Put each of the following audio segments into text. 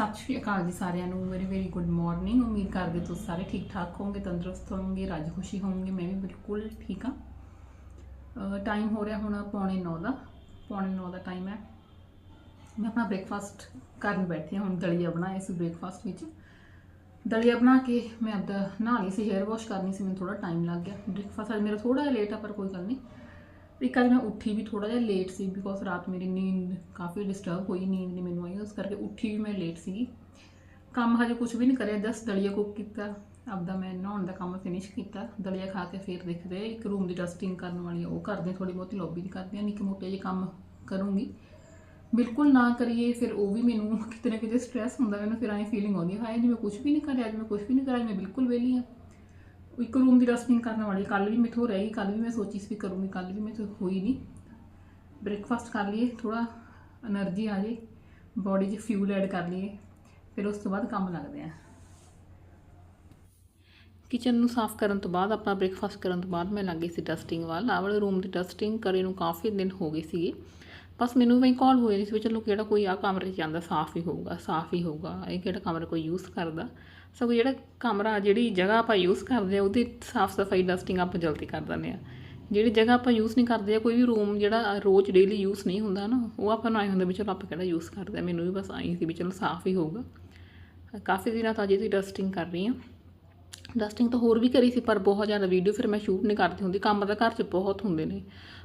ਸਤਿ ਸ਼੍ਰੀ ਅਕਾਲ ਜੀ ਸਾਰਿਆਂ ਨੂੰ ਵੈਰੀ ਵੈਰੀ ਗੁੱਡ ਮਾਰਨਿੰਗ ਉਮੀਦ ਕਰਦੇ ਤੁਸੀਂ ਸਾਰੇ ਠੀਕ ਠਾਕ ਹੋਵੋਗੇ, ਤੰਦਰੁਸਤ ਹੋਵੋਗੇ, ਰਾਜੀ ਖੁਸ਼ੀ ਹੋਵੋਗੇ, ਮੈਂ ਵੀ ਬਿਲਕੁਲ ਠੀਕ ਹਾਂ। ਟਾਈਮ ਹੋ ਰਿਹਾ ਹੁਣ ਪੌਣੇ 9 ਦਾ, ਪੌਣੇ 9 ਦਾ ਟਾਈਮ ਹੈ। ਮੈਂ ਆਪਣਾ ਬ੍ਰੇਕਫਾਸਟ ਕਰਨ ਬੈਠੀ ਹਾਂ, ਹੁਣ ਦਲੀਆ ਬਣਾਇਆ ਸੀ ਬ੍ਰੇਕਫਾਸਟ ਵਿੱਚ। ਦਲੀਆ ਬਣਾ ਕੇ ਮੈਂ ਆਪਦਾ ਨਹਾ ਲਈ ਸੀ ਹੇਅਰ ਵਾਸ਼ ਕਰਨੀ ਸੀ, ਮੈਨੂੰ ਥੋੜਾ ਟਾਈਮ ਲੱਗ ਗਿਆ। ਬ੍ਰੇਕਫਾਸਟ ਅੱਜ ਮੇਰਾ ਥੋੜਾ ਜਿਹਾ ਲੇਟ ਆ, ਪਰ ਕੋਈ ਗੱਲ ਨਹੀਂ। ਇੱਕ ਅੱਜ ਮੈਂ ਉੱਠੀ ਵੀ ਥੋੜਾ ਜਿਹਾ ਲੇਟ ਸੀ ਬਿਕੋਜ਼ ਰਾਤ ਮੇਰੀ ਨੀਂਦ ਕਾਫੀ ਡਿਸਟਰਬ ਹੋਈ, ਨੀਂਦ ਨਹੀਂ ਮੈਨੂੰ ਆਈ, ਉਸ ਕਰਕੇ ਉੱਠੀ ਵੀ ਮੈਂ ਲੇਟ ਸੀਗੀ। ਕੰਮ ਹਜੇ ਕੁਝ ਵੀ ਨਹੀਂ ਕਰਿਆ ਜਸਟ ਦਲੀਆ ਕੁੱਕ ਕੀਤਾ। ਆਪਦਾ ਮੈਂ ਨਹਾਉਣ ਦਾ ਕੰਮ ਫਿਨਿਸ਼ ਕੀਤਾ, ਦਲੀਆ ਖਾ ਕੇ ਫਿਰ ਦੇਖਦੇ ਇੱਕ ਰੂਮ ਦੀ ਡਸਟਿੰਗ ਕਰਨ ਵਾਲੀ ਉਹ ਕਰਦੇ ਥੋੜੀ ਬਹੁਤੀ ਲੌਬੀ ਦੀ ਕਰਦੇ ਆ, ਨਿੱਕੇ ਮੋਟੇ ਜਿਹੇ ਕੰਮ ਕਰੂੰਗੀ। ਬਿਲਕੁਲ ਨਾ ਕਰੀਏ, ਫਿਰ ਉਹ ਵੀ ਮੈਨੂੰ ਕਿਤੇ ਨਾ ਕਿਤੇ ਸਟ੍ਰੈਸ ਹੁੰਦਾ ਮੈਨੂੰ ਫਿਰ ਐਂ ਫੀਲਿੰਗ ਆਉਂਦੀ ਹੈ ਹਾਏ ਜਿਵੇਂ ਕੁਝ ਵੀ ਨਹੀਂ ਕਰਿਆ, ਅੱਜ ਮੈਂ ਕੁਝ ਵੀ ਨਹੀਂ ਕਰਿਆ, ਅੱਜ ਮੈਂ ਬਿਲਕੁਲ ਵਿਹਲੀ ਆ। ਇੱਕ ਰੂਮ ਦੀ ਡਸਟਿੰਗ ਕਰਨ ਵਾਲੀ ਕੱਲ ਵੀ ਮੈਥੋਂ ਰਹਿ ਗਈ ਕੱਲ ਵੀ ਮੈਂ ਸੋਚੀ ਸੀ ਵੀ ਕਰੂੰਗੀ ਕੱਲ ਵੀ ਮੇਥੋਂ ਹੋਈ ਨਹੀਂ ਬ੍ਰੇਕਫਾਸਟ ਕਰ ਲਈਏ ਥੋੜਾ એનર્ਜੀ ਆ ਜੇ ਬਾਡੀ 'ਚ ਫਿਊਲ ਐਡ ਕਰ ਲਈਏ, ਫਿਰ ਉਸ ਤੋਂ ਬਾਅਦ ਕੰਮ ਲੱਗਦੇ ਆ। ਕਿਚਨ ਨੂੰ ਸਾਫ਼ ਕਰਨ ਤੋਂ ਬਾਅਦ ਆਪਾਂ ਬ੍ਰੇਕਫਾਸਟ ਕਰਨ ਤੋਂ ਬਾਅਦ ਮੈਂ ਲੱਗ ਗਈ ਸੀ ਡਸਟਿੰਗ ਵੱਲ। ਆਵਲ ਰੂਮ ਦੀ ਡਸਟਿੰਗ ਕਰੇ ਨੂੰ ਕਾਫੀ ਦਿਨ ਹੋ ਗਏ ਸੀਗੇ। ਬਸ ਮੈਨੂੰ ਵੀ ਕਾਲ ਹੋਈ ਸੀ ਵੀ ਚਲੋ ਕਿਹੜਾ ਕੋਈ ਆ ਕਮਰੇ 'ਚ ਜਾਂਦਾ, ਸਾਫ਼ ਹੀ ਹੋਊਗਾ, ਸਾਫ਼ ਹੀ ਹੋਊਗਾ। ਇਹ ਕਿਹੜਾ ਕਮਰਾ ਕੋਈ ਯੂਜ਼ ਕਰਦਾ? ਸਗੋਂ ਜਿਹੜਾ ਕਮਰਾ, ਜਿਹੜੀ ਜਗ੍ਹਾ ਆਪਾਂ ਯੂਜ਼ ਕਰਦੇ ਆ ਉਹਦੀ ਸਾਫ਼ ਸਫ਼ਾਈ ਡਸਟਿੰਗ ਆਪਾਂ ਜਲਦੀ ਕਰ ਦਿੰਦੇ ਆ ਜਿਹੜੀ ਜਗ੍ਹਾ ਆਪਾਂ ਯੂਜ਼ ਨਹੀਂ ਕਰਦੇ ਆ ਕੋਈ ਵੀ ਰੂਮ ਜਿਹੜਾ ਰੋਜ਼ ਡੇਲੀ ਯੂਜ਼ ਨਹੀਂ ਹੁੰਦਾ ਨਾ, ਉਹ ਆਪਾਂ ਨੂੰ ਆਏ ਹੁੰਦਾ ਵੀ ਚਲੋ ਆਪਾਂ ਕਿਹੜਾ ਯੂਜ਼ ਕਰਦੇ ਆ ਮੈਨੂੰ ਵੀ ਬਸ ਆਈ ਸੀ ਵੀ ਚਲੋ ਸਾਫ਼ ਹੀ ਹੋਊਗਾ। ਕਾਫੀ ਦਿਨਾਂ ਤੋਂ ਅਜੇ ਦੀ ਡਸਟਿੰਗ ਕਰ ਰਹੀ ਹਾਂ। ਡਸਟਿੰਗ ਤਾਂ ਹੋਰ ਵੀ ਕਰੀ ਸੀ, ਪਰ ਬਹੁਤ ਜ਼ਿਆਦਾ ਵੀਡੀਓ ਫਿਰ ਮੈਂ ਸ਼ੂਟ ਨਹੀਂ ਕਰਦੀ ਹੁੰਦੀ, ਕੰਮ ਤਾਂ ਘਰ 'ਚ ਬਹੁਤ ਹੁੰਦੇ ਨੇ।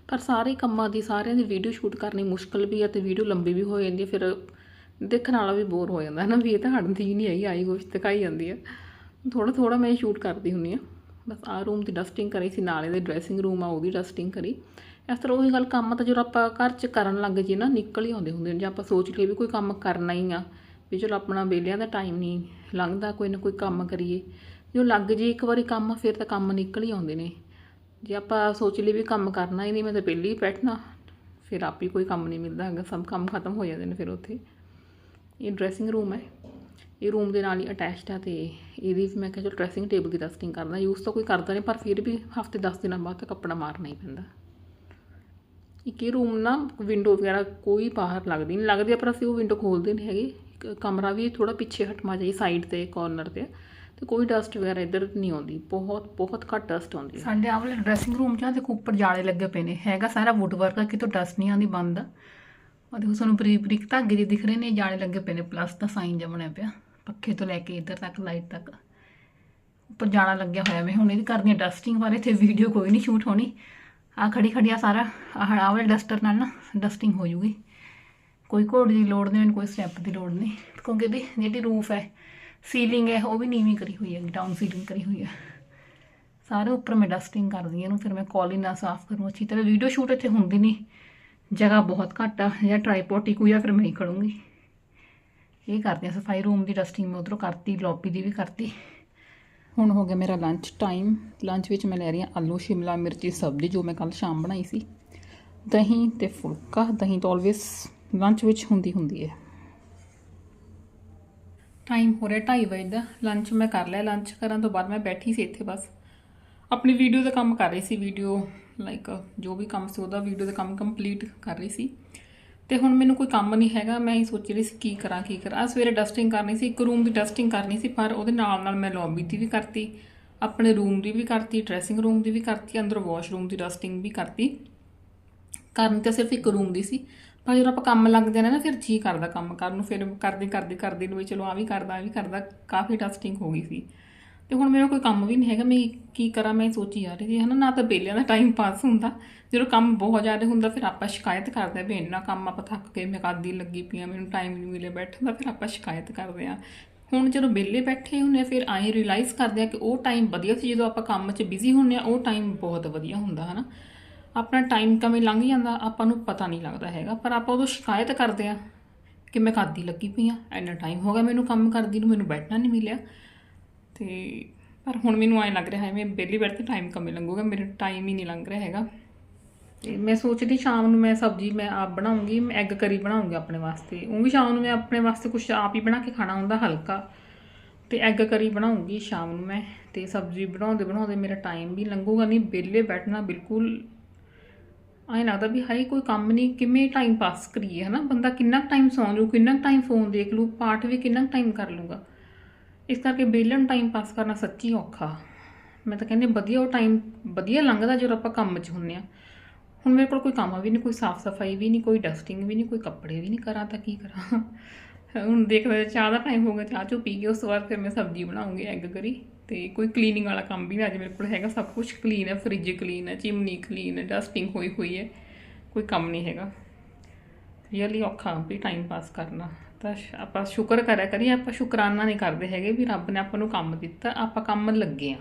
ਪਰ ਸਾਰੇ ਕੰਮਾਂ ਦੀ, ਸਾਰਿਆਂ ਦੀ ਵੀਡੀਓ ਸ਼ੂਟ ਕਰਨੀ ਮੁਸ਼ਕਲ ਵੀ ਹੈ ਤੇ ਵੀਡੀਓ ਲੰਬੀ ਵੀ ਹੋ ਜਾਂਦੀ ਹੈ ਫਿਰ ਦੇਖਣ ਵਾਲਾ ਵੀ ਬੋਰ ਹੋ ਜਾਂਦਾ ਹੈ ਨਾ, ਵੀ ਇਹ ਤਾਂ ਹਟਦੀ ਨਹੀਂ ਹੈਗੀ ਆਈ ਕੁਛ ਦਿਖਾਈ ਜਾਂਦੀ ਹੈ। ਥੋੜਾ ਥੋੜਾ ਮੈਂ ਸ਼ੂਟ ਕਰਦੀ ਹੁੰਦੀ ਹਾਂ। ਬਸ ਆ ਰੂਮ ਦੀ ਡਸਟਿੰਗ ਕਰੀ ਸੀ, ਨਾਲੇ ਦੇ ਡਰੈਸਿੰਗ ਰੂਮ ਆ, ਉਹਦੀ ਡਸਟਿੰਗ ਕਰੀ। ਇਸ ਤਰ੍ਹਾਂ ਉਹੀ ਗੱਲ ਕੰਮ ਤਾਂ ਜਦੋਂ ਆਪਾਂ ਘਰ 'ਚ ਕਰਨ ਲੱਗ ਜੇ ਨਾ, ਨਿਕਲ ਹੀ ਆਉਂਦੇ ਹੁੰਦੇ ਨੇ। ਜੇ ਆਪਾਂ ਸੋਚ ਲਈਏ ਵੀ ਕੋਈ ਕੰਮ ਕਰਨਾ ਹੀ ਆ, ਵੀ ਚਲੋ ਆਪਣਾ ਵਿਹਲਿਆਂ ਦਾ ਟਾਈਮ ਨਹੀਂ ਲੰਘਦਾ, ਕੋਈ ਨਾ ਕੋਈ ਕੰਮ ਕਰੀਏ। ਜੋ ਲੱਗ ਜੇ ਇੱਕ ਵਾਰੀ ਕੰਮ, ਫਿਰ ਤਾਂ ਕੰਮ ਨਿਕਲ ਹੀ ਆਉਂਦੇ ਨੇ। ਜੇ ਆਪਾਂ ਸੋਚ ਲਈ ਵੀ ਕੰਮ ਕਰਨਾ ਹੀ ਨਹੀਂ, ਮੈਂ ਤਾਂ ਪਹਿਲੀ ਹੀ ਬੈਠਣਾ, ਫਿਰ ਆਪ ਹੀ ਕੋਈ ਕੰਮ ਨਹੀਂ ਮਿਲਦਾ ਹੈਗਾ, ਸਭ ਕੰਮ ਖਤਮ ਹੋ ਜਾਂਦੇ ਨੇ ਫਿਰ ਉੱਥੇ। ਇਹ ਡਰੈਸਿੰਗ ਰੂਮ ਹੈ। ਇਹ ਰੂਮ ਦੇ ਨਾਲ ਹੀ ਅਟੈਚਡ ਆ ਤੇ ਇਹਦੀ ਵੀ ਮੈਂ ਕਿਹਾ ਚਲੋ ਡਰੈਸਿੰਗ ਟੇਬਲ ਦੀ ਡਸਟਿੰਗ ਕਰਦਾ ਯੂਜ਼ ਤਾਂ ਕੋਈ ਕਰਦਾ ਨਹੀਂ, ਪਰ ਫਿਰ ਵੀ ਹਫ਼ਤੇ 10 ਦਿਨਾਂ ਬਾਅਦ ਤਾਂ ਕੱਪੜਾ ਮਾਰਨਾ ਹੀ ਪੈਂਦਾ। ਇੱਕ ਇਹ ਰੂਮ ਨਾ ਵਿੰਡੋ ਵਗੈਰਾ ਕੋਈ ਬਾਹਰ ਲੱਗਦੀ ਨਹੀਂ। ਲੱਗਦੀ ਪਰ ਅਸੀਂ ਉਹ ਵਿੰਡੋ ਖੋਲਦੇ ਨਹੀਂ ਹੈਗੇ। ਇੱਕ ਕਮਰਾ ਵੀ ਥੋੜਾ ਪਿੱਛੇ ਹਟਮਾ ਜਾਈ ਸਾਈਡ ਤੇ ਕਾਰਨਰ ਤੇ ਤੇ ਕੋਈ ਡਸਟ ਵਗੈਰਾ ਇੱਧਰ ਨਹੀਂ ਆਉਂਦੀ। ਬਹੁਤ ਬਹੁਤ ਘੱਟ ਡਸਟ ਆਉਂਦੀ ਹੈ ਸਾਡੇ ਆਹ ਵਾਲੇ ਡਰੈਸਿੰਗ ਰੂਮ 'ਚ ਆ ਉੱਪਰ ਜਾਲੇ ਲੱਗੇ ਪਏ ਨੇ। ਹੈਗਾ ਸਾਰਾ ਵੁੱਡ ਵਰਕ ਆ, ਕਿਤੋਂ ਡਸਟ ਨਹੀਂ ਆਉਂਦੀ, ਬੰਦ ਆ ਦੇਖੋ ਸਾਨੂੰ ਬਰੀਕ ਬਰੀਕ ਧਾਗੇ ਜਿਹੇ ਦਿਖ ਰਹੇ ਨੇ ਜਾਣੇ ਲੱਗੇ ਪਏ ਨੇ ਪਲੱਸ ਦਾ ਸਾਈਨ ਜਿਹਾ ਬਣਿਆ ਪਿਆ, ਪੱਖੇ ਤੋਂ ਲੈ ਕੇ ਇੱਧਰ ਤੱਕ ਲਾਈਟ ਤੱਕ। ਉੱਪਰ ਜਾਣਾ ਲੱਗਿਆ ਹੋਇਆ ਮੈਂ ਹੁਣ ਇਹਦੀ ਕਰਦੀ ਹਾਂ ਡਸਟਿੰਗ ਬਾਰੇ ਤੇ ਵੀਡੀਓ ਕੋਈ ਨਹੀਂ ਸ਼ੂਟ ਹੋਣੀ। ਆ ਖੜੀ ਖੜੀ ਆ ਸਾਰਾ, ਆਹ ਆਹ ਵਾਲੇ ਡਸਟਰ ਨਾਲ ਨਾ ਡਸਟਿੰਗ ਹੋ ਜੂਗੀ। ਕੋਈ ਘੋੜ ਦੀ ਲੋੜ ਨਹੀਂ ਮੈਨੂੰ ਕੋਈ ਸਟੈਪ ਦੀ ਲੋੜ ਨਹੀਂ ਕਿਉਂਕਿ ਇਹਦੀ ਜਿਹੜੀ ਰੂਫ ਹੈ ਸੀਲਿੰਗ ਹੈ, ਉਹ ਵੀ ਨੀਵੀਂ ਕਰੀ ਹੋਈ ਹੈ ਡਾਊਨ ਸੀਲਿੰਗ ਕਰੀ ਹੋਈ ਹੈ। ਸਾਰੇ ਉੱਪਰ ਮੈਂ ਡਸਟਿੰਗ ਕਰਦੀ ਹਾਂ, ਇਹਨੂੰ ਫਿਰ ਮੈਂ ਕੌਲੀ ਨਾਲ ਸਾਫ਼ ਕਰੂੰ, ਅੱਛੀ ਤਰ੍ਹਾਂ ਵੀਡੀਓ ਸ਼ੂਟ ਇੱਥੇ ਹੁੰਦੀ ਨਹੀਂ ਜਗ੍ਹਾ ਬਹੁਤ ਘੱਟ ਆ, ਜਾਂ ਟ੍ਰਾਈਪੋਡ ਟਿਕੂ ਜਾਂ ਫਿਰ ਮੈਂ ਹੀ ਖੜੂੰਗੀ। ਇਹ ਕਰਦੇ ਆ ਸਫ਼ਾਈ ਰੂਮ ਦੀ ਡਸਟਿੰਗ ਮੈਂ ਉਧਰੋਂ ਕਰਤੀ ਲੌਬੀ ਦੀ ਵੀ ਕਰਤੀ। ਹੁਣ ਹੋ ਗਿਆ ਮੇਰਾ ਲੰਚ ਟਾਈਮ ਲੰਚ ਵਿੱਚ ਮੈਂ ਲੈ ਰਹੀ ਹਾਂ ਆਲੂ, ਸ਼ਿਮਲਾ ਮਿਰਚੀ, ਸਬਜ਼ੀ, ਜੋ ਮੈਂ ਕੱਲ ਸ਼ਾਮ ਬਣਾਈ ਸੀ। ਦਹੀਂ ਤੇ ਫੁਲਕਾ, ਦਹੀਂ ਤਾਂ ਆਲਵੇਸ ਲੰਚ ਵਿੱਚ ਹੁੰਦੀ ਹੁੰਦੀ ਹੈ। ਟਾਈਮ ਹੋ ਰਿਹਾ 2:30 ਵਜੇ ਦਾ। ਲੰਚ ਮੈਂ ਕਰ ਲਿਆ। ਲੰਚ ਕਰਨ ਤੋਂ ਬਾਅਦ ਮੈਂ ਬੈਠੀ ਸੀ ਇੱਥੇ ਬਸ। ਆਪਣੀ ਵੀਡੀਓ ਦਾ ਕੰਮ ਕਰ ਰਹੀ ਸੀ ਵੀਡੀਓ ਲਾਈਕ ਜੋ ਵੀ ਕੰਮ ਸੀ ਉਹਦਾ ਵੀਡੀਓ ਦਾ ਕੰਮ ਕੰਪਲੀਟ ਕਰ ਰਹੀ ਸੀ। ਤੇ ਹੁਣ ਮੈਨੂੰ ਕੋਈ ਕੰਮ ਨਹੀਂ ਹੈਗਾ, ਮੈਂ ਹੀ ਸੋਚ ਰਹੀ ਸੀ ਕੀ ਕਰਾਂ ਕੀ ਕਰਾਂ। ਆਹ ਸਵੇਰੇ ਡਸਟਿੰਗ ਕਰਨੀ ਸੀ, ਇੱਕ ਰੂਮ ਦੀ ਡਸਟਿੰਗ ਕਰਨੀ ਸੀ, ਪਰ ਉਹਦੇ ਨਾਲ ਨਾਲ ਮੈਂ ਲੌਬੀ ਦੀ ਵੀ ਕਰਤੀ, ਆਪਣੇ ਰੂਮ ਦੀ ਵੀ ਕਰਤੀ ਡਰੈਸਿੰਗ ਰੂਮ ਦੀ ਵੀ ਕਰਤੀ, ਅੰਦਰ ਵਾਸ਼ਰੂਮ ਦੀ ਡਸਟਿੰਗ ਵੀ ਕਰਤੀ। ਕਰਨ ਤਾਂ ਸਿਰਫ ਇੱਕ ਰੂਮ ਦੀ ਸੀ, ਪਰ ਜਦੋਂ ਆਪਾਂ ਕੰਮ ਲੱਗਦੇ ਨੇ ਨਾ, ਫਿਰ ਜੀ ਕਰਦਾ ਕੰਮ ਕਰਨ ਨੂੰ, ਫਿਰ ਕਰਦੇ ਕਰਦੇ ਕਰਦੇ ਨੂੰ ਵੀ ਚਲੋ ਆ ਵੀ ਕਰਦਾ ਆ ਵੀ ਕਰਦਾ, ਕਾਫੀ ਡਸਟਿੰਗ ਹੋ ਗਈ ਸੀ। ਤੇ ਹੁਣ ਮੇਰਾ ਕੋਈ ਕੰਮ ਵੀ ਨਹੀਂ ਹੈਗਾ, ਮੈਂ ਕੀ ਕਰਾਂ, ਮੈਂ ਸੋਚੀ ਜਾ ਰਹੀ ਸੀ, ਹਨਾ, ਨਾ ਤਾਂ ਬੇਲਿਆਂ ਦਾ ਟਾਈਮ ਪਾਸ ਹੁੰਦਾ। ਜਦੋਂ ਕੰਮ ਬਹੁਤ ਜ਼ਿਆਦਾ ਹੁੰਦਾ, ਫਿਰ ਆਪਾਂ ਸ਼ਿਕਾਇਤ ਕਰਦੇ ਆ ਵੀ ਇੰਨਾ ਕੰਮ ਆਪਾਂ ਥੱਕ ਕੇ ਮੈਂ ਕਾਦੀ ਲੱਗੀ ਪਈ ਆ ਮੈਨੂੰ ਟਾਈਮ ਨਹੀਂ ਮਿਲੇ ਬੈਠਣ ਦਾ, ਫਿਰ ਆਪਾਂ ਸ਼ਿਕਾਇਤ ਕਰਦੇ ਆ ਹੁਣ ਜਦੋਂ ਵਿਹਲੇ ਬੈਠੇ ਹੁੰਨੇ ਆ ਫਿਰ ਆਏ ਰਿਅਲਾਈਜ਼ ਕਰਦੇ ਆ ਕਿ ਉਹ ਟਾਈਮ ਵਧੀਆ ਸੀ, ਜਦੋਂ ਆਪਾਂ ਕੰਮ 'ਚ ਬਿਜ਼ੀ ਹੁੰਨੇ ਆ ਉਹ ਟਾਈਮ ਬਹੁਤ ਵਧੀਆ ਹੁੰਦਾ, ਹਨਾ। ਆਪਣਾ ਟਾਈਮ ਕਿਵੇਂ ਲੰਘ ਜਾਂਦਾ, ਆਪਾਂ ਨੂੰ ਪਤਾ ਨਹੀਂ ਲੱਗਦਾ ਹੈਗਾ, ਪਰ ਆਪਾਂ ਉਦੋਂ ਸ਼ਿਕਾਇਤ ਕਰਦੇ ਆ ਕਿ ਮੈਂ ਕਾਦੀ ਲੱਗੀ ਪਈ ਆ ਇੰਨਾ ਟਾਈਮ ਹੋ ਗਿਆ ਮੈਨੂੰ ਕੰਮ ਕਰਦੀ ਨੂੰ ਮੈਨੂੰ ਬੈਠਣਾ ਨਹੀਂ ਮਿਲਿਆ। ਤੇ ਪਰ ਹੁਣ ਮੈਨੂੰ ਐਂ ਲੱਗ ਰਿਹਾ ਹੈ, ਮੈਂ ਬੇਲੀ ਬੈਠ ਕੇ ਟਾਈਮ ਕਮੇ ਲੰਘੂਗਾ, ਮੇਰਾ ਟਾਈਮ ਹੀ ਨਹੀਂ ਲੰਘ ਰਿਹਾ ਹੈਗਾ। ਤੇ ਮੈਂ ਸੋਚਦੀ ਸ਼ਾਮ ਨੂੰ ਮੈਂ ਸਬਜ਼ੀ ਮੈਂ ਆਪ ਬਣਾਉਂਗੀ, ਮੈਂ ਐਗ ਕਰੀ ਬਣਾਉਂਗੀ ਆਪਣੇ ਵਾਸਤੇ। ਉਹ ਵੀ ਸ਼ਾਮ ਨੂੰ ਮੈਂ ਆਪਣੇ ਵਾਸਤੇ ਕੁਝ ਆਪ ਹੀ ਬਣਾ ਕੇ ਖਾਣਾ ਹੁੰਦਾ ਹਲਕਾ। ਤੇ ਐਗ ਕਰੀ ਬਣਾਉਂਗੀ ਸ਼ਾਮ ਨੂੰ ਮੈਂ, ਤੇ ਸਬਜ਼ੀ ਬਣਾਉਂਦੇ ਬਣਾਉਂਦੇ ਮੇਰਾ ਟਾਈਮ ਵੀ ਲੰਘੂਗਾ। ਨਹੀਂ ਬੇਲੇ ਬੈਠਣਾ ਬਿਲਕੁਲ ਐਂ ਲੱਗਦਾ ਵੀ ਹਾਈ ਕੋਈ ਕੰਮ ਨਹੀਂ, ਕਿਵੇਂ ਟਾਈਮ ਪਾਸ ਕਰੀਏ, ਹਨਾ? ਬੰਦਾ ਕਿੰਨਾ ਟਾਈਮ ਸੌਂ ਜੂ ਕਿੰਨਾ ਟਾਈਮ ਫੋਨ ਦੇਖ ਲੂ ਪਾਠ ਵੀ ਕਿੰਨਾ ਟਾਈਮ ਕਰ ਲੂਗਾ ਇਸ ਕਰਕੇ ਵਿਹਲਣ ਟਾਈਮ ਪਾਸ ਕਰਨਾ ਸੱਚੀ ਔਖਾ। ਮੈਂ ਤਾਂ ਕਹਿੰਦੀ ਵਧੀਆ ਉਹ ਟਾਈਮ ਵਧੀਆ ਲੰਘਦਾ ਜਦੋਂ ਆਪਾਂ ਕੰਮ 'ਚ ਹੁੰਨੇ ਆ ਹੁਣ ਮੇਰੇ ਕੋਲ ਕੋਈ ਕੰਮ ਵੀ ਨਹੀਂ, ਕੋਈ ਸਾਫ਼ ਸਫ਼ਾਈ ਵੀ ਨਹੀਂ, ਕੋਈ ਡਸਟਿੰਗ ਵੀ ਨਹੀਂ, ਕੋਈ ਕੱਪੜੇ ਵੀ ਨਹੀਂ ਕਰਾਂ ਤਾਂ ਕੀ ਕਰਾਂ। ਹੁਣ ਦੇਖਦਾ ਚਾਹ ਦਾ ਟਾਈਮ ਹੋ ਗਿਆ, ਚਾਹ ਚੋ ਪੀ ਕੇ ਉਸ ਤੋਂ ਬਾਅਦ ਫਿਰ ਮੈਂ ਸਬਜ਼ੀ ਬਣਾਉਂਗੀ ਐਗ ਕਰੀ ਤੇ ਕੋਈ ਕਲੀਨਿੰਗ ਵਾਲਾ ਕੰਮ ਵੀ ਨਾ ਅੱਜ ਮੇਰੇ ਕੋਲ ਹੈਗਾ, ਸਭ ਕੁਝ ਕਲੀਨ ਹੈ ਫ੍ਰਿਜ ਕਲੀਨ ਹੈ ਚਿਮਨੀ ਕਲੀਨ ਹੈ ਡਸਟਿੰਗ ਹੋਈ ਹੋਈ ਹੈ, ਕੋਈ ਕੰਮ ਨਹੀਂ ਹੈਗਾ। ਰੀਅਲੀ ਔਖਾ ਵੀ ਟਾਈਮ ਪਾਸ ਕਰਨਾ। ਤਾਂ ਆਪਾਂ ਸ਼ੁਕਰ ਕਰਿਆ ਕਰੀਏ, ਆਪਾਂ ਸ਼ੁਕਰਾਨਾ ਨਹੀਂ ਕਰਦੇ ਹੈਗੇ ਵੀ ਰੱਬ ਨੇ ਆਪਾਂ ਨੂੰ ਕੰਮ ਦਿੱਤਾ, ਆਪਾਂ ਕੰਮ ਲੱਗੇ ਆ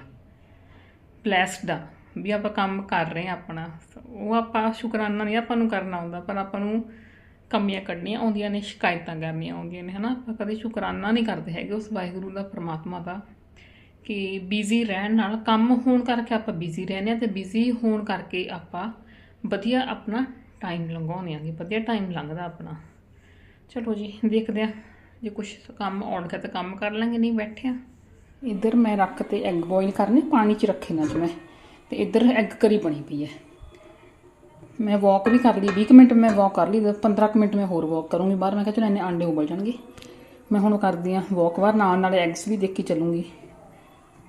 ਬlesed ਆ ਵੀ ਆਪਾਂ ਕੰਮ ਕਰ ਰਹੇ ਆ ਆਪਣਾ। ਉਹ ਆਪਾਂ ਸ਼ੁਕਰਾਨਾ ਨਹੀਂ ਆਪਾਂ ਨੂੰ ਕਰਨਾ ਆਉਂਦਾ, ਪਰ ਆਪਾਂ ਨੂੰ ਕਮੀਆਂ ਕੱਢਣੀਆਂ ਆਉਂਦੀਆਂ ਨੇ, ਸ਼ਿਕਾਇਤਾਂ ਕਰਨੀਆਂ ਆਉਂਦੀਆਂ ਨੇ, ਹਨਾ? ਆਪਾਂ ਕਦੇ ਸ਼ੁਕਰਾਨਾ ਨਹੀਂ ਕਰਦੇ ਹੈਗੇ ਉਸ ਵਾਹਿਗੁਰੂ ਦਾ, ਪ੍ਰਮਾਤਮਾ ਦਾ ਕਿ ਬਿਜ਼ੀ ਰਹਿਣ ਨਾਲ ਕੰਮ ਹੋਣ ਕਰਕੇ ਆਪਾਂ ਬਿਜ਼ੀ ਰਹਿੰਦੇ ਆ ਤੇ ਬਿਜ਼ੀ ਹੋਣ ਕਰਕੇ ਆਪਾਂ ਵਧੀਆ ਆਪਣਾ ਟਾਈਮ ਲੰਘਾਉਂਦੇ ਆਂਗੇ ਵਧੀਆ ਟਾਈਮ ਲੰਘਦਾ ਆਪਣਾ। ਚਲੋ ਜੀ, ਦੇਖਦੇ ਆ ਜੇ ਕੁਝ ਕੰਮ ਆਉਣ ਤਾਂ ਕੰਮ ਕਰ ਲਾਂਗੇ, ਨਹੀਂ ਬੈਠੇ ਆ ਇੱਧਰ ਮੈਂ ਰੱਖ ਤੇ ਐਗ ਬੋਇਲ ਕਰਨੇ, ਪਾਣੀ 'ਚ ਰੱਖੇ ਨਾ ਜਿਵੇਂ। ਤੇ ਇੱਧਰ ਐਗ ਕਰੀ ਬਣੀ ਪਈ ਹੈ। ਮੈਂ ਵਾਕ ਵੀ ਕਰ ਲਈ 20 ਕੁ ਮਿੰਟ ਮੈਂ ਵਾਕ ਕਰ ਲਈ ਤੇ 15 ਕੁ ਮਿੰਟ ਮੈਂ ਹੋਰ ਵਾਕ ਕਰੂੰਗੀ ਬਾਹਰ। ਮੈਂ ਕਿਹਾ ਚਲੋ ਇੰਨੇ ਆਂਡੇ ਉਬਲ ਜਾਣਗੇ। ਮੈਂ ਹੁਣ ਕਰਦੀ ਆ ਵਾਕ ਬਾਹਰ, ਨਾਲ ਨਾਲ ਐਗਸ ਵੀ ਦੇਖ ਕੇ ਚੱਲੂੰਗੀ।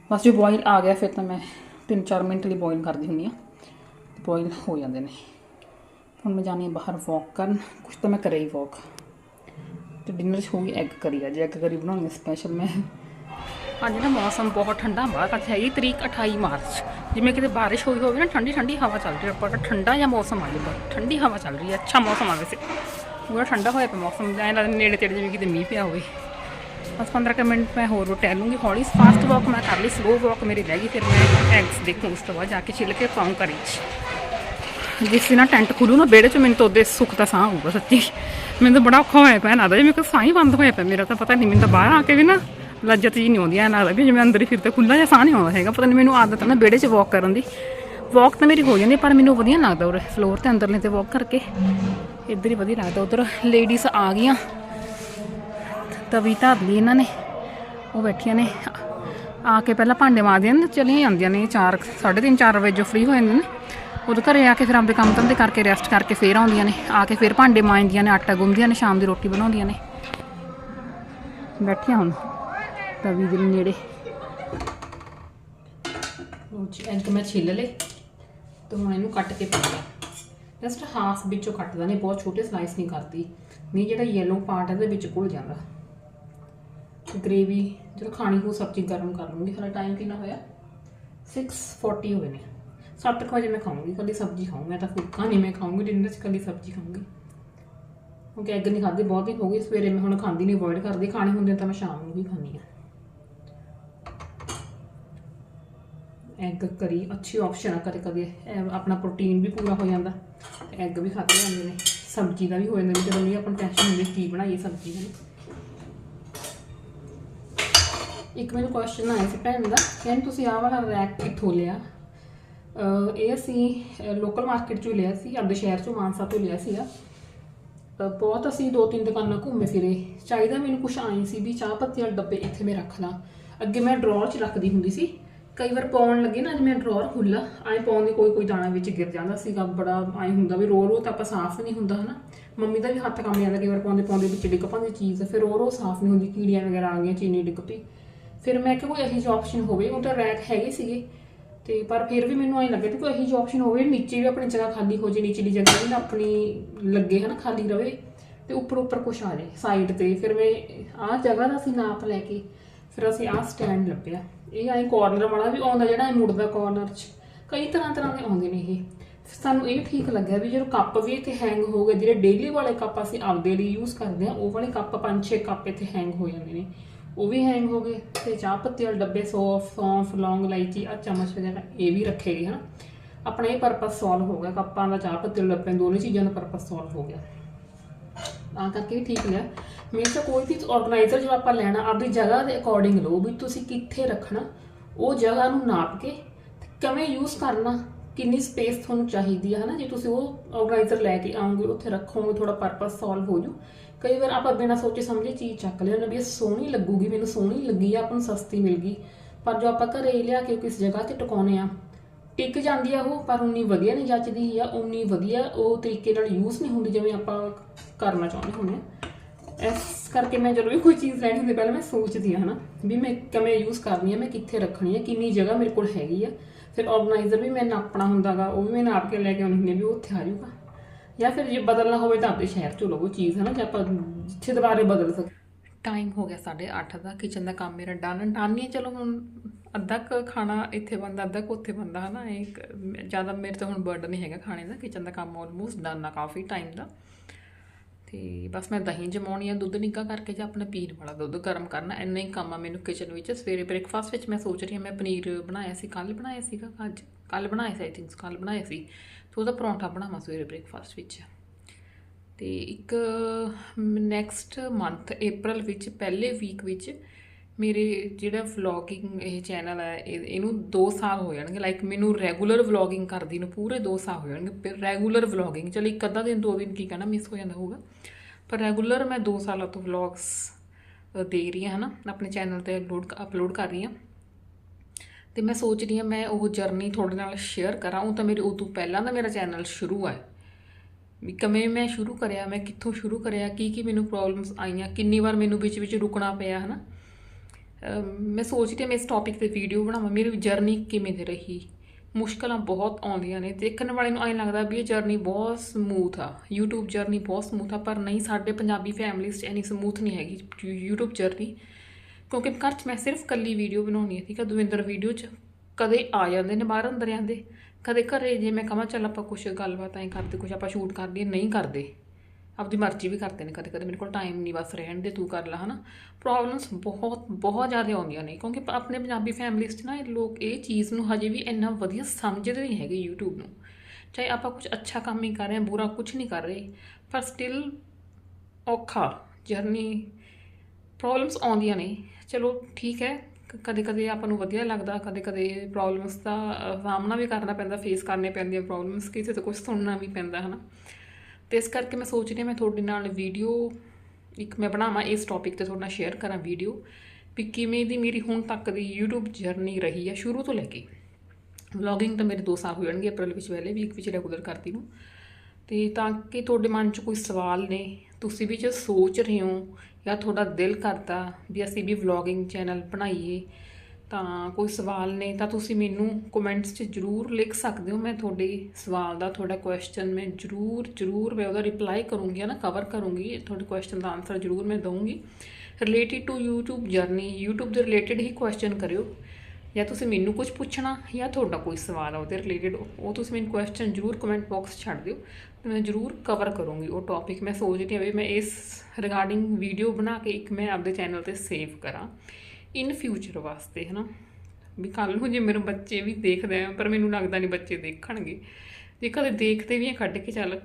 ਬਸ ਜੇ ਬੋਇਲ ਆ ਗਿਆ ਫਿਰ ਤਾਂ ਮੈਂ 3-4 ਮਿੰਟ ਲਈ ਬੋਇਲ ਕਰਦੀ ਹੁੰਦੀ ਆ ਬੋਇਲ ਹੋ ਜਾਂਦੇ ਨੇ। ਹੁਣ ਮੈਂ ਜਾਣੀ ਬਾਹਰ ਵਾਕ ਕਰਨ। ਕੁਝ ਤਾਂ ਮੈਂ ਕਰੇ ਹੀ ਵਾਕ ਤੇ ਡਿਨਰ 'ਚ ਹੋਊਗੀ ਐਗ ਕਰੀ ਅੱਜ ਐਗ ਕਰੀ ਬਣਾਉਣੀ ਸਪੈਸ਼ਲ ਮੈਂ ਅੱਜ ਨਾ ਮੌਸਮ ਬਹੁਤ ਠੰਡਾ, ਬਾਹਰ ਅੱਜ ਹੈਗੀ ਤਰੀਕ 28 ਮਾਰਚ। ਜਿਵੇਂ ਕਿਤੇ ਬਾਰਿਸ਼ ਹੋਈ ਹੋਵੇ ਨਾ, ਠੰਡੀ ਠੰਡੀ ਹਵਾ ਚੱਲ ਰਹੀ ਹੈ। ਪਰ ਠੰਡਾ ਜਾਂ ਮੌਸਮ ਆ ਜਾਂਦਾ ਠੰਡੀ ਹਵਾ ਚੱਲ ਰਹੀ ਹੈ। ਅੱਛਾ ਮੌਸਮ ਆ ਵੈਸੇ। ਪੂਰਾ ਠੰਡਾ ਹੋਇਆ ਪਿਆ ਮੌਸਮ। ਐਂ ਲੱਗਦਾ ਨੇੜੇ ਤੇੜੇ ਜਿਵੇਂ ਕਿਤੇ ਮੀਂਹ ਪਿਆ ਹੋਵੇ। ਬਸ 15 ਕੁ ਮਿੰਟ ਮੈਂ ਹੋਰ ਟਹਿਲੂੰਗੀ ਹੌਲੀ ਫਾਸਟ ਵਾਕ ਮੈਂ ਕਰ ਲਈ ਸਲੋ ਵਾਕ ਮੇਰੀ ਰਹਿ ਗਈ। ਫਿਰ ਮੈਂ ਐਗਸ ਦੇਖੂੰ ਉਸ ਤੋਂ ਬਾਅਦ, ਜਾ ਕੇ ਛਿੱਲ ਕੇ ਪਾਉਂ ਕਰੀ ਚ। ਜਿਸ ਦਿਨ ਟੈਂਟ ਖੁੱਲੂ ਨਾ, ਵਿਹੜੇ ਚ ਮੈਨੂੰ ਤਾਂ ਉਹਦੇ ਸੁੱਖ ਦਾ ਸਾਹ ਆਊਗਾ ਸੱਚੀ। ਮੈਨੂੰ ਤਾਂ ਬੜਾ ਔਖਾ ਹੋਇਆ ਪਿਆ ਨਾ ਦਾ ਮੇਰੇ ਕੋਲ ਸਾਹ ਹੀ ਬੰਦ ਹੋਇਆ ਪਿਆ, ਮੇਰਾ ਤਾਂ ਪਤਾ ਨਹੀਂ ਮੈਨੂੰ ਤਾਂ ਬਾਹਰ ਆ ਕੇ ਵੀ ਨਾ ਲੱਜਤ ਜੀ ਨਹੀਂ ਆਉਂਦੀ, ਐ ਨਾ ਵੀ ਜਿਵੇਂ ਅੰਦਰ ਹੀ ਫਿਰਦੇ ਖੁੱਲਾ ਜਿਹਾ ਸਾਹ ਨਹੀਂ ਆਉਂਦਾ ਹੈਗਾ, ਪਤਾ ਨਹੀਂ ਮੈਨੂੰ ਆਦਤ ਨਾ ਵਿਹੜੇ 'ਚ ਵਾਕ ਕਰਨ ਦੀ। ਵਾਕ ਤਾਂ ਮੇਰੀ ਹੋ ਜਾਂਦੀ, ਪਰ ਮੈਨੂੰ ਵਧੀਆ ਲੱਗਦਾ ਉਰੇ ਫਲੋਰ ਤੇ ਅੰਦਰਲੇ ਤੇ ਵਾਕ ਕਰਕੇ। ਇੱਧਰ ਹੀ ਵਧੀਆ ਲੱਗਦਾ, ਉਧਰ ਲੇਡੀਜ਼ ਆ ਗਈਆਂ। ਤਵੀ ਧਰ ਲਈ ਇਹਨਾਂ ਨੇ, ਉਹ ਬੈਠੀਆਂ ਨੇ। ਆ ਕੇ ਪਹਿਲਾਂ ਭਾਂਡੇ ਮਾਰਦੀਆਂ ਨੇ, ਚਲੀਆਂ ਜਾਂਦੀਆਂ ਨੇ 4 3:30 4 ਵਜੇ ਜੋ ਫ੍ਰੀ ਹੋ ਜਾਂਦੇ ਨੇ। ਉਦੋਂ ਘਰੇ ਆ ਕੇ ਫਿਰ ਆਪਦੇ ਕੰਮ ਧੰਦੇ ਕਰਕੇ ਰੈਸਟ ਕਰਕੇ ਫੇਰ ਆਉਂਦੀਆਂ ਨੇ। ਆ ਕੇ ਫਿਰ ਭਾਂਡੇ ਮਾਂਜਦੀਆਂ ਨੇ, ਆਟਾ ਗੁੰਨਦੀਆਂ ਨੇ, ਸ਼ਾਮ ਦੀ ਰੋਟੀ ਬਣਾਉਂਦੀਆਂ ਨੇ। ਬੈਠੀਆਂ ਹੁਣ ਤਵੀ ਦੇ ਨੇੜੇ। ਉਹ ਚ ਮੈਂ ਛਿੱਲ ਲੇ ਤੇ ਹੁਣ ਇਹਨੂੰ ਕੱਟ ਕੇ ਪਾ ਲਿਆ। ਜਸਟ ਹਾਫ ਵਿੱਚੋਂ ਕੱਟਦਾ ਨਹੀਂ ਬਹੁਤ ਛੋਟੇ ਸਲਾਈਸ ਨਹੀਂ ਕਰਦੀ। ਨਹੀਂ, ਜਿਹੜਾ ਯੈਲੋ ਪਾਰਟ ਇਹਦੇ ਵਿੱਚ ਘੁਲ ਜਾਂਦਾ। ਗ੍ਰੇਵੀ ਜਦੋਂ ਖਾਣੀ ਹੋ ਸਬਜ਼ੀ ਗਰਮ ਕਰ ਲੂੰਗੀ ਸਾਡਾ ਟਾਈਮ ਕਿੰਨਾ ਹੋਇਆ? 6:40 ਹੋਏ ਨੇ। 7 ਵਜੇ ਮੈਂ ਖਾਊਂਗੀ ਕੱਲੀ ਸਬਜ਼ੀ ਖਾਊਂ ਮੈਂ ਤਾਂ ਫੁਲਕਾ ਨਹੀਂ ਮੈਂ ਖਾਊਂਗੀ ਡਿਨਰ 'ਚ ਕੱਲੀ ਸਬਜ਼ੀ ਖਾਊਂਗੀ। ਕਿਉਂਕਿ ਐਗ ਨਹੀਂ ਖਾਦੇ ਬਹੁਤ ਦਿਨ ਹੋ ਗਏ, ਸਵੇਰੇ ਮੈਂ ਹੁਣ ਖਾਂਦੀ ਨਹੀਂ ਅਵੋਇਡ ਕਰਦੀ, ਖਾਣੇ ਹੁੰਦੇ ਤਾਂ ਮੈਂ ਸ਼ਾਮ ਨੂੰ ਵੀ ਖਾਂਦੀ ਆ ਐਗ ਕਰੀ ਅੱਛੀ ਆਪਸ਼ਨ ਆ ਕਦੇ ਕਦੇ, ਇਹ ਆਪਣਾ ਪ੍ਰੋਟੀਨ ਵੀ ਪੂਰਾ ਹੋ ਜਾਂਦਾ, ਤੇ ਐਗ ਵੀ ਖਾਦੇ ਜਾਂਦੇ ਨੇ, ਸਬਜ਼ੀ ਦਾ ਵੀ ਹੋ ਜਾਂਦਾ ਜਦੋਂ ਨਹੀਂ ਆਪਾਂ ਨੂੰ ਟੈਨਸ਼ਨ ਹੁੰਦੀ ਕੀ ਬਣਾਈਏ ਸਬਜ਼ੀ ਦੀ ਇੱਕ ਮੈਨੂੰ ਕੁਐਸਚਨ ਆਇਆ ਸੀ ਭੈਣ ਦਾ, ਕਹਿੰਦੇ ਤੁਸੀਂ ਆਹ ਵਾਲਾ ਰੈਕ ਕਿੱਥੋਂ ਲਿਆ? ਇਹ ਅਸੀਂ ਲੋਕਲ ਮਾਰਕੀਟ ਚੋਂ ਲਿਆ ਸੀ ਆਪਣੇ ਸ਼ਹਿਰ ਚੋਂ ਮਾਨਸਾ ਤੋਂ ਲਿਆ ਸੀਗਾ। ਬਹੁਤ ਅਸੀਂ ਦੋ ਤਿੰਨ ਦੁਕਾਨਾਂ ਘੁੰਮੇ ਫਿਰੇ। ਚਾਹੀਦਾ ਮੈਨੂੰ ਕੁਝ ਆਈ ਸੀ ਵੀ ਚਾਹ ਪੱਤੀ ਵਾਲੇ ਡੱਬੇ ਇੱਥੇ ਮੈਂ ਰੱਖ ਲਾਂ ਅੱਗੇ ਮੈਂ ਡਰਾਅਰ 'ਚ ਰੱਖਦੀ ਹੁੰਦੀ ਸੀ। ਕਈ ਵਾਰ ਪਾਉਣ ਲੱਗੇ ਨਾ, ਅੱਜ ਮੈਂ ਡਰਾਅਰ ਖੁੱਲਾ ਆਏ ਪਾਉਣ ਦੇ ਕੋਈ ਕੋਈ ਦਾਣਾ ਵਿੱਚ ਗਿਰ ਜਾਂਦਾ ਸੀਗਾ। ਬੜਾ ਆਏ ਹੁੰਦਾ ਵੀ ਰੋ ਰੋ ਤਾਂ ਆਪਾਂ ਸਾਫ਼ ਨਹੀਂ ਹੁੰਦਾ, ਹਨਾ? ਮੰਮੀ ਦਾ ਵੀ ਹੱਥ ਕੰਮ ਜਾਂਦਾ ਕਈ ਵਾਰ ਪਾਉਂਦੇ ਪਾਉਂਦੇ ਵਿੱਚ ਡਿੱਗ ਪਾਉਂਦੀ ਚੀਜ਼, ਫਿਰ ਰੋ ਰੋ ਸਾਫ਼ ਨਹੀਂ ਹੁੰਦੀ, ਕੀੜੀਆਂ ਵਗੈਰਾ ਆ ਗਈਆਂ, ਚੀਨੀ ਡਿੱਗ ਪਈ। ਫਿਰ ਮੈਂ ਕਿਹਾ ਕੋਈ ਇਹੋ ਜਿਹੀ ਆਪਸ਼ਨ ਹੋਵੇ, ਉਹ ਤਾਂ ਰੈਕ ਹੈਗੇ ਸੀਗੇ। ਤੇ ਪਰ ਫਿਰ ਵੀ ਮੈਨੂੰ ਐਂ ਲੱਗਿਆ ਕਿ ਕੋਈ ਇਹੋ ਜਿਹੀ ਆਪਸ਼ਨ ਹੋਵੇ, ਨੀਚੇ ਵੀ ਆਪਣੀ ਜਗ੍ਹਾ ਖਾਲੀ ਹੋ ਜੇ ਨੀਚੇਲੀ ਜਗ੍ਹਾ ਵੀ ਨਾ ਆਪਣੀ ਲੱਗੇ ਹਨਾ, ਖਾਲੀ ਰਵੇ ਤੇ ਉੱਪਰ ਉੱਪਰ ਕੁਛ ਆ ਜਾਏ ਸਾਈਡ ਤੇ। ਫਿਰ ਮੈਂ ਆਹ ਜਗ੍ਹਾ ਦਾ ਅਸੀਂ ਨਾਪ ਲੈ ਕੇ ਫਿਰ ਅਸੀਂ ਆਹ ਸਟੈਂਡ ਲੱਭਿਆ। ਇਹ ਐਂ ਕਾਰਨਰ ਵਾਲਾ ਵੀ ਆਉਂਦਾ ਜਿਹੜਾ ਐਂ ਮੁੜਦਾ ਕਾਰਨਰ 'ਚ। ਕਈ ਤਰ੍ਹਾਂ ਤਰ੍ਹਾਂ ਦੇ ਆਉਂਦੇ ਨੇ ਇਹ। ਸਾਨੂੰ ਇਹ ਠੀਕ ਲੱਗਿਆ ਵੀ ਜਦੋਂ ਕੱਪ ਵੀ ਇੱਥੇ ਹੈਂਗ ਹੋ ਗਏ, ਜਿਹੜੇ ਡੇਲੀ ਵਾਲੇ ਕੱਪ ਅਸੀਂ ਆਪਦੇ ਲਈ ਯੂਜ਼ ਕਰਦੇ ਆ ਉਹ ਵਾਲੇ ਕੱਪ ਪੰਜ ਛੇ ਕੱਪ ਇੱਥੇ ਹੈਂਗ ਹੋ ਜਾਂਦੇ ਨੇ। ਉਹ ਵੀ ਹੈਂਗ ਹੋ ਗਏ ਤੇ ਚਾਹ ਪੱਤੀ ਵਾਲੇ ਡੱਬੇ ਸੌਂਫ ਸੌਂਫ ਲੌਂਗ ਇਲਾਇਚੀ ਆ ਚਮਚ ਵਗੈਰਾ ਇਹ ਵੀ ਰੱਖੇ ਗਏ, ਹਨ? ਆਪਣਾ ਇਹ ਪਰਪਸ ਸੋਲਵ ਹੋ ਗਿਆ, ਕੱਪਾਂ ਦਾ ਚਾਹ ਪੱਤੀ ਵਾਲੇ ਡੱਬੇ, ਦੋਨੇ ਚੀਜ਼ਾਂ ਦਾ ਪਰਪਸ ਸੋਲਵ ਹੋ ਗਿਆ। ਤਾਂ ਕਰਕੇ ਠੀਕ ਲਿਆ। ਹਮੇਸ਼ਾ ਕੋਈ ਵੀ ਆਰਗੇਨਾਈਜ਼ਰ ਜੋ ਆਪਾਂ ਲੈਣਾ, ਆਪਦੀ ਜਗ੍ਹਾ ਦੇ ਅਕੋਰਡਿੰਗ ਲਓ ਵੀ ਤੁਸੀਂ ਕਿੱਥੇ ਰੱਖਣਾ, ਉਹ ਜਗ੍ਹਾ ਨੂੰ ਨਾਪ ਕੇ ਤੇ ਕਿਵੇਂ ਯੂਜ਼ ਕਰਨਾ, ਕਿੰਨੀ ਸਪੇਸ ਤੁਹਾਨੂੰ ਚਾਹੀਦੀ ਹੈ ਹਨਾ? ਜੇ ਤੁਸੀਂ ਉਹ ਆਰਗੇਨਾਈਜ਼ਰ ਲੈ ਕੇ ਆਓਗੇ ਉੱਥੇ ਰੱਖੋਗੇ ਥੋੜਾ ਪਰਪਸ ਸੋਲਵ ਹੋ ਜੂ। ਕਈ ਵਾਰ ਆਪਾਂ ਬਿਨਾਂ ਸੋਚੇ ਸਮਝੇ ਚੀਜ਼ ਚੱਕ ਲੈਂਦੇ ਵੀ ਇਹ ਸੋਹਣੀ ਲੱਗੂਗੀ, ਮੈਨੂੰ ਸੋਹਣੀ ਲੱਗੀ ਆ, ਆਪਾਂ ਨੂੰ ਸਸਤੀ ਮਿਲ ਗਈ। ਪਰ ਜੋ ਆਪਾਂ ਘਰੇ ਲਿਆ ਕੇ ਕਿਸ ਜਗ੍ਹਾ ਤੇ ਟਿਕਾਉਨੇ ਆ, ਟਿਕ ਜਾਂਦੀ ਆ ਉਹ, ਪਰ ਉਨੀ ਵਧੀਆ ਨਹੀਂ ਜੱਚਦੀ ਜਾਂ ਉਨੀ ਵਧੀਆ ਉਹ ਤਰੀਕੇ ਨਾਲ ਯੂਜ਼ ਨਹੀਂ ਹੁੰਦੀ ਜਿਵੇਂ ਆਪਾਂ ਕਰਨਾ ਚਾਹੁੰਦੇ ਹੁੰਦੇ ਆ। ਇਸ ਕਰਕੇ ਮੈਂ ਜਦੋਂ ਵੀ ਕੋਈ ਚੀਜ਼ ਲੈਣੀ ਹੁੰਦੀ, ਪਹਿਲਾਂ ਮੈਂ ਸੋਚਦੀ ਆ, ਹਨਾ, ਵੀ ਮੈਂ ਕਿਵੇਂ ਯੂਜ਼ ਕਰਨੀ ਆ, ਮੈਂ ਕਿੱਥੇ ਰੱਖਣੀ ਆ, ਕਿੰਨੀ ਜਗ੍ਹਾ ਮੇਰੇ ਕੋਲ ਹੈਗੀ ਆ। ਫਿਰ ਆਰਗੇਨਾਈਜ਼ਰ ਵੀ ਮੈਂ ਨਾਪਣਾ ਹੁੰਦਾਗਾ, ਉਹ ਵੀ ਮੈਂ ਨਾਪ ਕੇ ਲੈ ਕੇ ਆਉਣੀ ਹੁੰਦੀ ਆ ਵੀ ਉਹ ਉੱਥੇ ਆ ਜਾਊਗਾ। ਜਾਂ ਫਿਰ ਜੇ ਬਦਲਣਾ ਹੋਵੇ ਤਾਂ ਆਪਣੇ ਸ਼ਹਿਰ ਚੋਂ ਲਵੋ ਚੀਜ਼ ਹੈ ਨਾ ਜੇ ਆਪਾਂ ਜਿੱਥੇ ਦੁਬਾਰੇ ਬਦਲ ਸਕ ਟਾਈਮ ਹੋ ਗਿਆ 8:30 ਦਾ ਕਿਚਨ ਦਾ ਕੰਮ ਮੇਰਾ ਡਨ ਡਨ ਨਹੀਂ ਚਲੋ ਹੁਣ ਅੱਧਾ ਕੁ ਖਾਣਾ ਇੱਥੇ ਬੰਦਾ ਅੱਧਾ ਕੁ ਉੱਥੇ ਬੰਦਾ ਹਨਾ, ਇਹ ਜ਼ਿਆਦਾ ਮੇਰੇ ਤਾਂ ਹੁਣ ਬਰਡਨ ਨਹੀਂ ਹੈਗਾ ਖਾਣੇ ਦਾ ਕਿਚਨ ਦਾ ਕੰਮ ਆਲਮੋਸਟ ਡਨ ਆ ਕਾਫੀ ਟਾਈਮ ਦਾ। ਤੇ ਬਸ ਮੈਂ ਦਹੀਂ ਜਮਾਉਣੀ ਆ, ਦੁੱਧ ਨਿੱਘਾ ਕਰਕੇ ਜਾਂ ਆਪਣਾ ਪੀਣ ਵਾਲਾ ਦੁੱਧ ਗਰਮ ਕਰਨਾ, ਇੰਨਾ ਹੀ ਕੰਮ ਆ ਮੈਨੂੰ ਕਿਚਨ ਵਿੱਚ। ਸਵੇਰੇ ਬ੍ਰੇਕਫਾਸਟ ਵਿੱਚ ਮੈਂ ਸੋਚ ਰਹੀ ਹਾਂ, ਮੈਂ ਪਨੀਰ ਬਣਾਇਆ ਸੀ ਕੱਲ ਬਣਾਇਆ ਸੀਗਾ, ਅੱਜ ਕੱਲ ਬਣਾਇਆ ਸੀ ਆਈ ਥਿੰਕ ਕੱਲ ਬਣਾਇਆ ਸੀ। ਤੇ ਉਹਦਾ ਪਰੌਂਠਾ ਬਣਾਵਾਂ ਸਵੇਰੇ ਬ੍ਰੇਕਫਾਸਟ ਵਿੱਚ। ਤੇ ਇੱਕ ਨੈਕਸਟ ਮੰਥ April ਵਿੱਚ, ਪਹਿਲੇ ਵੀਕ ਵਿੱਚ ਮੇਰੇ ਜਿਹੜਾ ਵਲੌਗਿੰਗ ਇਹ ਚੈਨਲ ਹੈ, ਇਹ- ਇਹਨੂੰ 2 ਸਾਲ ਹੋ ਜਾਣਗੇ। ਲਾਈਕ ਮੈਨੂੰ ਰੈਗੂਲਰ ਵਲੌਗਿੰਗ ਕਰਦੀ ਨੂੰ ਪੂਰੇ 2 ਸਾਲ ਹੋ ਜਾਣਗੇ। ਰੈਗੂਲਰ ਵਲੌਗਿੰਗ ਚਲ ਇੱਕ ਅੱਧਾ ਦਿਨ, ਦੋ ਦਿਨ ਕੀ ਕਹਿਣਾ ਮਿਸ ਹੋ ਜਾਂਦਾ ਹੋਊਗਾ। ਪਰ ਰੈਗੂਲਰ ਮੈਂ 2 ਸਾਲਾਂ ਤੋਂ ਵਲੌਗਸ ਦੇ ਰਹੀ ਹਾਂ, ਹਨਾ। ਆਪਣੇ ਚੈਨਲ ਤੇ ਅਪਲੋਡ ਅਪਲੋਡ ਕਰ ਰਹੀ ਹਾਂ। ਤੇ ਮੈਂ ਸੋਚ ਰਹੀ ਹਾਂ ਮੈਂ ਉਹ ਜਰਨੀ ਤੁਹਾਡੇ ਨਾਲ ਸ਼ੇਅਰ ਕਰਾਂ। ਉਹ ਤਾਂ ਮੇਰੇ ਉਹ ਤੋਂ ਪਹਿਲਾਂ ਦਾ ਮੇਰਾ ਚੈਨਲ ਸ਼ੁਰੂ ਹੈ ਵੀ ਕਿਵੇਂ ਮੈਂ ਸ਼ੁਰੂ ਕਰਿਆ, ਮੈਂ ਕਿੱਥੋਂ ਸ਼ੁਰੂ ਕਰਿਆ, ਕੀ ਕੀ ਮੈਨੂੰ ਪ੍ਰੋਬਲਮਸ ਆਈਆਂ, ਕਿੰਨੀ ਵਾਰ ਮੈਨੂੰ ਵਿੱਚ ਵਿੱਚ ਰੁਕਣਾ ਪਿਆ, ਹਨਾ? ਅਮ ਮੈਂ ਸੋਚਦੀ ਹਾਂ ਮੈਂ ਇਸ ਟੌਪਿਕ ਤੇ ਵੀਡੀਓ ਬਣਾਵਾਂ। ਮੇਰੀ ਜਰਨੀ ਕਿਵੇਂ ਦੀ ਰਹੀ? ਮੁਸ਼ਕਲਾਂ ਬਹੁਤ ਆਉਂਦੀਆਂ ਨੇ। ਦੇਖਣ ਵਾਲੇ ਨੂੰ ਐਂ ਲੱਗਦਾ ਵੀ ਇਹ ਜਰਨੀ ਬਹੁਤ ਸਮੂਥ ਆ। YouTube ਜਰਨੀ ਬਹੁਤ ਸਮੂਥ ਆ, ਪਰ ਨਹੀਂ, ਸਾਡੇ ਪੰਜਾਬੀ ਫੈਮਲੀਜ਼ 'ਚ ਇੰਨੀ ਸਮੂਥ ਨਹੀਂ ਹੈਗੀ। YouTube ਜਰਨੀ ਕਿਉਂਕਿ ਘਰ 'ਚ ਮੈਂ ਸਿਰਫ ਕੱਲੀ ਵੀਡੀਓ ਬਣਾਉਣੀ ਹੈ ਠੀਕ ਆ? ਦਵਿੰਦਰ ਵੀਡੀਓ 'ਚ ਕਦੇ ਆ ਜਾਂਦੇ ਨੇ ਬਾਹਰ ਅੰਦਰ ਆਂਦੇ ਕਦੇ ਘਰੇ ਜੇ ਮੈਂ ਕਹਾਂ, ਚੱਲ ਆਪਾਂ ਕੁਝ ਗੱਲਬਾਤ ਐਂ ਕਰਦੇ ਕੁਝ ਆਪਾਂ ਸ਼ੂਟ ਕਰਦੇ, ਨਹੀਂ ਕਰਦੇ। ਆਪਦੀ ਮਰਜ਼ੀ ਵੀ ਕਰਦੇ ਨੇ, ਕਦੇ ਕਦੇ ਮੇਰੇ ਕੋਲ ਟਾਈਮ ਨਹੀਂ ਬਸ ਰਹਿਣ ਦੇ, ਤੂੰ ਕਰ ਲੈ, ਹਨਾ? ਪ੍ਰੋਬਲਮਸ ਬਹੁਤ ਬਹੁਤ ਜ਼ਿਆਦਾ ਆਉਂਦੀਆਂ ਨੇ, ਕਿਉਂਕਿ ਆਪਣੇ ਪੰਜਾਬੀ ਫੈਮਿਲੀਜ਼ 'ਚ ਨਾ ਲੋਕ ਇਹ ਚੀਜ਼ ਨੂੰ ਹਜੇ ਵੀ ਇੰਨਾ ਵਧੀਆ ਸਮਝਦੇ ਨਹੀਂ ਹੈਗੇ YouTube ਨੂੰ। ਚਾਹੇ ਆਪਾਂ ਕੁਝ ਅੱਛਾ ਕੰਮ ਹੀ ਕਰ ਰਹੇ ਹਾਂ, ਬੁਰਾ ਕੁਝ ਨਹੀਂ ਕਰ ਰਹੇ, ਪਰ ਸਟਿਲ ਔਖਾ ਜਰਨੀ ਪ੍ਰੋਬਲਮਸ ਆਉਂਦੀਆਂ ਨੇ। ਚਲੋ ਠੀਕ ਹੈ ਕਦੇ ਕਦੇ ਆਪਾਂ ਨੂੰ ਵਧੀਆ ਲੱਗਦਾ ਕਦੇ ਕਦੇ ਪ੍ਰੋਬਲਮਸ ਦਾ ਸਾਹਮਣਾ ਵੀ ਕਰਨਾ ਪੈਂਦਾ ਫੇਸ ਕਰਨੇ ਪੈਂਦੀਆਂ ਪ੍ਰੋਬਲਮਸ ਕਿਸੇ ਤੋਂ ਕੁਝ ਸੁਣਨਾ ਵੀ ਪੈਂਦਾ, ਹਨਾ। ਤੇ ਇਸ ਕਰਕੇ ਮੈਂ ਸੋਚ ਰਹੀ ਹਾਂ ਮੈਂ ਤੁਹਾਡੇ ਨਾਲ ਵੀਡੀਓ ਇੱਕ ਮੈਂ ਬਣਾਵਾਂ ਇਸ ਟੌਪਿਕ ਤੇ ਤੁਹਾਡੇ ਨਾਲ ਸ਼ੇਅਰ ਕਰਾਂ ਵੀਡੀਓ ਵੀ ਕਿਵੇਂ ਦੀ ਮੇਰੀ ਹੁਣ ਤੱਕ ਦੀ YouTube ਜਰਨੀ ਰਹੀ ਹੈ ਸ਼ੁਰੂ ਤੋਂ ਲੈ ਕੇ। ਵਲੌਗਿੰਗ ਤਾਂ ਮੇਰੇ 2 ਸਾਲ ਹੋ ਜਾਣਗੇ ਅਪ੍ਰੈਲ ਵਿੱਚ ਪਹਿਲੇ ਵੀਕ ਵਿੱਚ ਰੈਗੂਲਰ ਕਰਦੀ ਨੂੰ। ਤੇ ਤਾਂ ਕਿ ਤੁਹਾਡੇ ਮਨ 'ਚ ਕੋਈ ਸਵਾਲ ਨੇ ਤੁਸੀਂ ਵੀ ਜੇ ਸੋਚ ਰਹੇ ਹੋ ਜਾਂ ਤੁਹਾਡਾ ਦਿਲ ਕਰਦਾ ਵੀ ਅਸੀਂ ਵੀ ਵਲੌਗਿੰਗ ਚੈਨਲ ਬਣਾਈਏ, ਤਾਂ ਕੋਈ ਸਵਾਲ ਨੇ ਤਾਂ ਤੁਸੀਂ ਮੈਨੂੰ ਕਮੈਂਟਸ 'ਚ ਜਰੂਰ ਲਿਖ ਸਕਦੇ ਹੋ। ਮੈਂ ਤੁਹਾਡੇ ਸਵਾਲ ਦਾ, ਤੁਹਾਡਾ ਕੁਐਸਚਨ ਮੈਂ ਜਰੂਰ ਜਰੂਰ ਮੈਂ ਉਹਦਾ ਰਿਪਲਾਈ ਕਰੂੰਗੀ ਨਾ ਕਵਰ ਕਰੂੰਗੀ। ਤੁਹਾਡੇ ਕੁਐਸਚਨ ਦਾ ਆਨਸਰ ਜਰੂਰ ਮੈਂ ਦਊਂਗੀ। Related to YouTube journey YouTube ਦੇ ਰਿਲੇਟਡ ਹੀ ਕੁਐਸਚਨ ਕਰਿਓ। ਜਾਂ ਤੁਸੀਂ ਮੈਨੂੰ ਕੁਝ ਪੁੱਛਣਾ ਜਾਂ ਤੁਹਾਡਾ ਕੋਈ ਸਵਾਲ ਆ ਉਹਦੇ ਰਿਲੇਟਡ ਉਹ ਤੁਸੀਂ ਮੈਨੂੰ ਕੁਐਸਚਨ ਜਰੂਰ ਕਮੈਂਟ ਬਾਕਸ ਛੱਡ ਦਿਓ ਤੇ ਮੈਂ ਜਰੂਰ ਕਵਰ ਕਰੂੰਗੀ ਉਹ ਟੌਪਿਕ ਮੈਂ ਸੋਚਦੀ ਹਾਂ ਵੀ ਮੈਂ ਇਸ ਰਿਗਾਰਡਿੰਗ ਵੀਡੀਓ ਬਣਾ ਕੇ ਇੱਕ ਮੈਂ ਆਪਦੇ ਚੈਨਲ ਤੇ ਸੇਵ ਕਰਾਂ ਇਨ ਫਿਊਚਰ ਵਾਸਤੇ, ਹਨਾ? ਵੀ ਕੱਲ ਨੂੰ ਜੇ ਮੇਰੇ ਬੱਚੇ ਵੀ ਦੇਖਦੇ ਆ, ਪਰ ਮੈਨੂੰ ਲੱਗਦਾ ਨਹੀਂ ਬੱਚੇ ਦੇਖਣਗੇ। ਜੇ ਕਦੇ ਦੇਖਦੇ ਵੀ ਆ ਕੱਢ ਕੇ ਚੱਲ,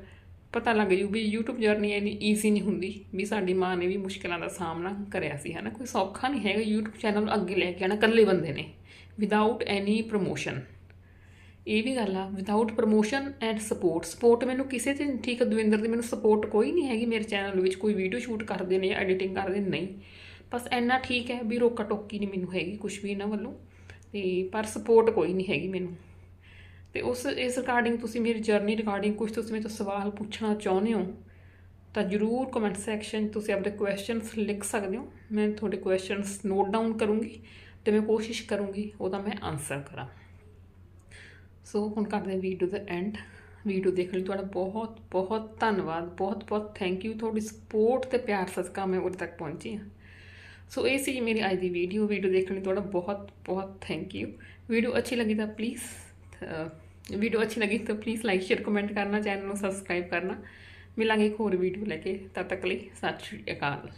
ਪਤਾ ਲੱਗ ਜੂ ਵੀ YouTube ਜਰਨੀ ਇੰਨੀ ਈਜ਼ੀ ਨਹੀਂ ਹੁੰਦੀ ਵੀ ਸਾਡੀ ਮਾਂ ਨੇ ਵੀ ਮੁਸ਼ਕਲਾਂ ਦਾ ਸਾਹਮਣਾ ਕਰਿਆ ਸੀ, ਹਨਾ? ਕੋਈ ਸੌਖਾ ਨਹੀਂ ਹੈਗਾ YouTube ਚੈਨਲ ਅੱਗੇ ਲੈ ਕੇ ਆਣਾ ਇਕੱਲੇ ਬੰਦੇ ਨੇ। ਵਿਦਆਊਟ ਐਨੀ ਪ੍ਰੋਮੋਸ਼ਨ ਇਹ ਵੀ ਗੱਲ ਆ without promotion and support support ਮੈਨੂੰ ਕਿਸੇ ਤੇ ਠੀਕ ਹੈ ਦਵਿੰਦਰ ਦੀ ਮੈਨੂੰ ਸਪੋਰਟ ਕੋਈ ਨਹੀਂ ਹੈਗੀ ਮੇਰੇ ਚੈਨਲ ਵਿੱਚ, ਕੋਈ ਵੀਡੀਓ ਸ਼ੂਟ ਕਰਦੇ ਨੇ ਐਡੀਟਿੰਗ ਕਰਦੇ, ਨਹੀਂ। ਬਸ ਇੰਨਾ ਠੀਕ ਹੈ ਵੀ ਰੋਕਾ ਟੋਕੀ ਨਹੀਂ ਮੈਨੂੰ ਹੈਗੀ ਕੁਝ ਵੀ ਇਹਨਾਂ ਵੱਲੋਂ, ਤੇ ਪਰ ਸਪੋਰਟ ਕੋਈ ਨਹੀਂ ਹੈਗੀ ਮੈਨੂੰ। ਤੇ ਉਸ, ਇਸ ਰਿਗਾਰਡਿੰਗ ਤੁਸੀਂ ਮੇਰੀ ਜਰਨੀ ਰਿਗਾਰਡਿੰਗ ਕੁਝ ਤੁਸੀਂ ਮੇਰੇ ਤੋਂ ਸਵਾਲ ਪੁੱਛਣਾ ਚਾਹੁੰਦੇ ਹੋ, ਤਾਂ ਜਰੂਰ ਕਮੈਂਟ ਸੈਕਸ਼ਨ 'ਚ ਤੁਸੀਂ ਆਪਣੇ ਕੁਐਸਚਨਸ ਲਿਖ ਸਕਦੇ ਹੋ। ਮੈਂ ਤੁਹਾਡੇ ਕੁਐਸਚਨਸ ਨੋਟ ਡਾਊਨ ਕਰੂੰਗੀ। ਤੇ ਮੈਂ ਕੋਸ਼ਿਸ਼ ਕਰੂੰਗੀ ਉਹਦਾ ਮੈਂ ਆਨਸਰ ਕਰਾਂ। ਸੋ ਹੁਣ ਕਰਦੇ ਹਾਂ ਵੀਡੀਓ ਦਾ ਐਂਡ ਵੀਡੀਓ ਦੇਖਣ ਲਈ, ਤੁਹਾਡਾ ਬਹੁਤ ਬਹੁਤ ਧੰਨਵਾਦ, ਬਹੁਤ ਬਹੁਤ ਥੈਂਕ ਯੂ ਤੁਹਾਡੀ ਸਪੋਰਟ ਤੇ ਪਿਆਰ ਸਦਕਾ ਮੈਂ ਉਰੇ ਤੱਕ ਪਹੁੰਚੀ ਹਾਂ। ਸੋ ਇਹ ਸੀ ਮੇਰੀ ਅੱਜ ਦੀ ਵੀਡੀਓ ਵੀਡੀਓ ਦੇਖਣ ਲਈ ਤੁਹਾਡਾ ਬਹੁਤ ਬਹੁਤ ਥੈਂਕ ਯੂ ਵੀਡੀਓ ਅੱਛੀ ਲੱਗੀ ਤਾਂ ਪਲੀਜ਼ ਵੀਡੀਓ ਅੱਛੀ ਲੱਗੀ ਤਾਂ ਪਲੀਜ਼ ਲਾਈਕ ਸ਼ੇਅਰ ਕਮੈਂਟ ਕਰਨਾ ਚੈਨਲ ਨੂੰ ਸਬਸਕ੍ਰਾਈਬ ਕਰਨਾ। ਮਿਲਾਂਗੇ ਇੱਕ ਹੋਰ ਵੀਡੀਓ ਲੈ ਕੇ। ਤਦ ਤੱਕ ਲਈ ਸਤਿ ਸ਼੍ਰੀ ਅਕਾਲ।